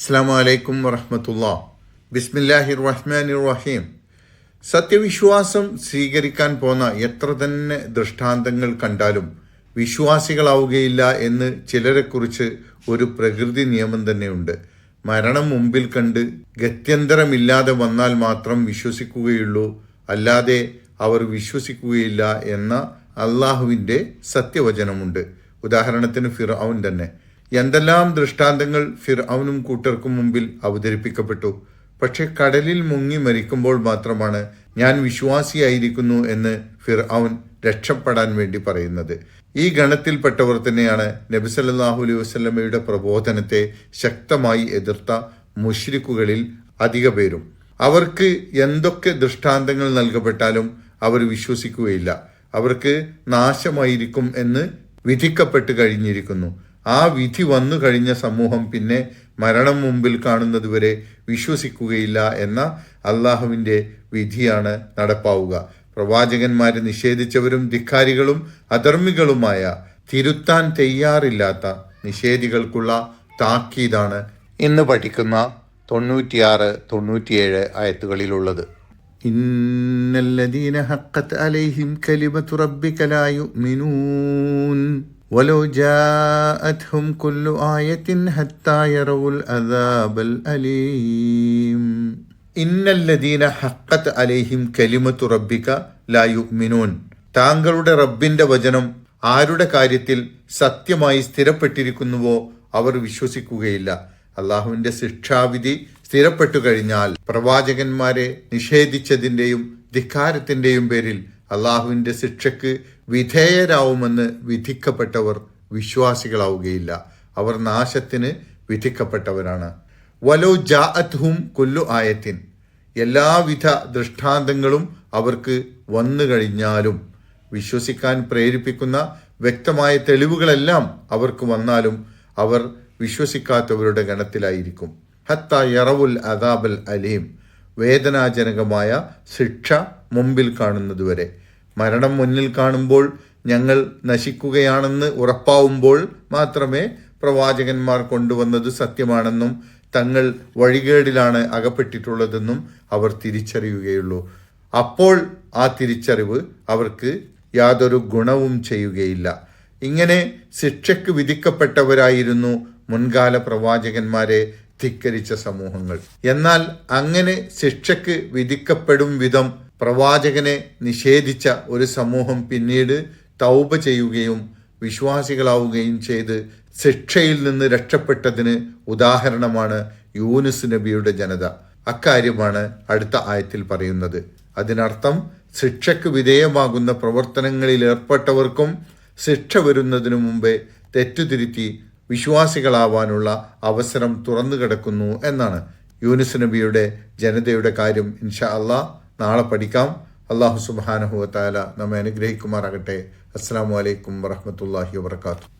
അസ്സാം വലൈക്കും വറഹമത്തുള്ള. ബിസ്മില്ലാഹി റഹ്മാൻ റഹീം സത്യവിശ്വാസം സ്വീകരിക്കാൻ പോന്ന എത്ര തന്നെ ദൃഷ്ടാന്തങ്ങൾ കണ്ടാലും വിശ്വാസികളാവുകയില്ല എന്ന് ചിലരെക്കുറിച്ച് ഒരു പ്രകൃതി നിയമം തന്നെയുണ്ട്. മരണം മുമ്പിൽ കണ്ട് ഗത്യന്തരമില്ലാതെ വന്നാൽ മാത്രം വിശ്വസിക്കുകയുള്ളൂ. അല്ലാതെ അവർ വിശ്വസിക്കുകയില്ല എന്ന അള്ളാഹുവിന്റെ സത്യവചനമുണ്ട്. ഉദാഹരണത്തിന് ഫിറൌൻ തന്നെ. എന്തെല്ലാം ദൃഷ്ടാന്തങ്ങൾ ഫിർ അവനും കൂട്ടർക്കും മുമ്പിൽ അവതരിപ്പിക്കപ്പെട്ടു. പക്ഷെ കടലിൽ മുങ്ങി മരിക്കുമ്പോൾ മാത്രമാണ് ഞാൻ വിശ്വാസിയായിരിക്കുന്നു എന്ന് ഫിർ അവൻ രക്ഷപ്പെടാൻ വേണ്ടി പറയുന്നത്. ഈ ഗണത്തിൽപ്പെട്ടവർ തന്നെയാണ് നബിസല്ലാഹു അലൈഹി വസല്ലമയുടെ പ്രബോധനത്തെ ശക്തമായി എതിർത്ത മുഷ്രിക്കുകളിൽ അധിക പേരും. അവർക്ക് എന്തൊക്കെ ദൃഷ്ടാന്തങ്ങൾ നൽകപ്പെട്ടാലും അവർ വിശ്വസിക്കുകയില്ല. അവർക്ക് നാശമായിരിക്കും എന്ന് വിധിക്കപ്പെട്ട് കഴിഞ്ഞിരിക്കുന്നു. ആ വിധി വന്നു കഴിഞ്ഞ സമൂഹം പിന്നെ മരണം മുമ്പിൽ കാണുന്നതുവരെ വിശ്വസിക്കുകയില്ല എന്ന അള്ളാഹുവിന്റെ വിധിയാണ് നടപ്പാവുക. പ്രവാചകന്മാരെ നിഷേധിച്ചവരും ധിക്കാരികളും അധർമ്മികളുമായ തിരുത്താൻ തയ്യാറില്ലാത്ത നിഷേധികൾക്കുള്ള താക്കീതാണ് ഇന്ന് പഠിക്കുന്ന തൊണ്ണൂറ്റിയാറ് തൊണ്ണൂറ്റിയേഴ് ആയത്തുകളിലുള്ളത്. ഇന്നല്ലദീന ഹക്കത്ത് അലൈഹിം കലിമ തുറബിക്കലായു മിനൂൻ ولو جاءتهم كل آية حتى يروا العذاب الأليم إن الذين حقت عليهم كلمة ربك لا يؤمنون താങ്കളുടെ റബ്ബിന്റെ വചനം ആരുടെ കാര്യത്തിൽ സത്യമായി സ്ഥിരപ്പെട്ടിരിക്കുന്നുവോ അവർ വിശ്വസിക്കുകയില്ല അള്ളാഹുവിന്റെ ശിക്ഷാവിധി സ്ഥിരപ്പെട്ടു കഴിഞ്ഞാൽ പ്രവാചകന്മാരെ നിഷേധിച്ചതിൻ്റെയും ധിക്കാരത്തിൻ്റെയും പേരിൽ അള്ളാഹുവിന്റെ ശിക്ഷയ്ക്ക് വിധേയരാവുമെന്ന് വിധിക്കപ്പെട്ടവർ വിശ്വാസികളാവുകയില്ല. അവർ നാശത്തിന് വിധിക്കപ്പെട്ടവരാണ്. വലോ ജാഅത്ഹും കൊല്ലു ആയത്തിൻ. എല്ലാവിധ ദൃഷ്ടാന്തങ്ങളും അവർക്ക് വന്നു കഴിഞ്ഞാലും വിശ്വസിക്കാൻ പ്രേരിപ്പിക്കുന്ന വ്യക്തമായ തെളിവുകളെല്ലാം അവർക്ക് വന്നാലും അവർ വിശ്വസിക്കാത്തവരുടെ ഗണത്തിലായിരിക്കും. ഹത്ത യറവുൽ അദാബൽ അലീം. വേദനാജനകമായ ശിക്ഷ മുമ്പിൽ കാണുന്നതുവരെ. മരണം മുന്നിൽ കാണുമ്പോൾ ഞങ്ങൾ നശിക്കുകയാണെന്ന് ഉറപ്പാവുമ്പോൾ മാത്രമേ പ്രവാചകന്മാർ കൊണ്ടുവന്നത് സത്യമാണെന്നും തങ്ങൾ വഴികേടിലാണ് അകപ്പെട്ടിട്ടുള്ളതെന്നും അവർ തിരിച്ചറിയുകയുള്ളൂ. അപ്പോൾ ആ തിരിച്ചറിവ് അവർക്ക് യാതൊരു ഗുണവും ചെയ്യുകയില്ല. ഇങ്ങനെ ശിക്ഷയ്ക്ക് വിധിക്കപ്പെട്ടവരായിരുന്നു മുൻകാല പ്രവാചകന്മാരെ ധിക്കരിച്ച സമൂഹങ്ങൾ. എന്നാൽ അങ്ങനെ ശിക്ഷയ്ക്ക് വിധിക്കപ്പെടും വിധം പ്രവാചകനെ നിഷേധിച്ച ഒരു സമൂഹം പിന്നീട് തൗബ ചെയ്യുകയും വിശ്വാസികളാവുകയും ചെയ്ത് ശിക്ഷയിൽ നിന്ന് രക്ഷപ്പെട്ടതിന് ഉദാഹരണമാണ് യൂനുസ് നബിയുടെ ജനത. അക്കാര്യമാണ് അടുത്ത ആയത്തിൽ പറയുന്നത്. അതിനർത്ഥം ശിക്ഷയ്ക്ക് വിധേയമാകുന്ന പ്രവർത്തനങ്ങളിൽ ഏർപ്പെട്ടവർക്കും ശിക്ഷ വരുന്നതിനു മുമ്പേ തെറ്റുതിരുത്തി വിശ്വാസികളാവാനുള്ള അവസരം തുറന്നു കിടക്കുന്നു എന്നാണ് യൂനുസ് നബിയുടെ ജനതയുടെ കാര്യം. ഇൻഷാ അള്ളാഹ് നാളെ പഠിക്കാം. അള്ളാഹു സുബാനഹുവത്താല നമ്മെ അനുഗ്രഹിക്കുമാറാകട്ടെ. അസ്സാം വലൈക്കും വറഹമത്തല്ലാഹി വാത്തു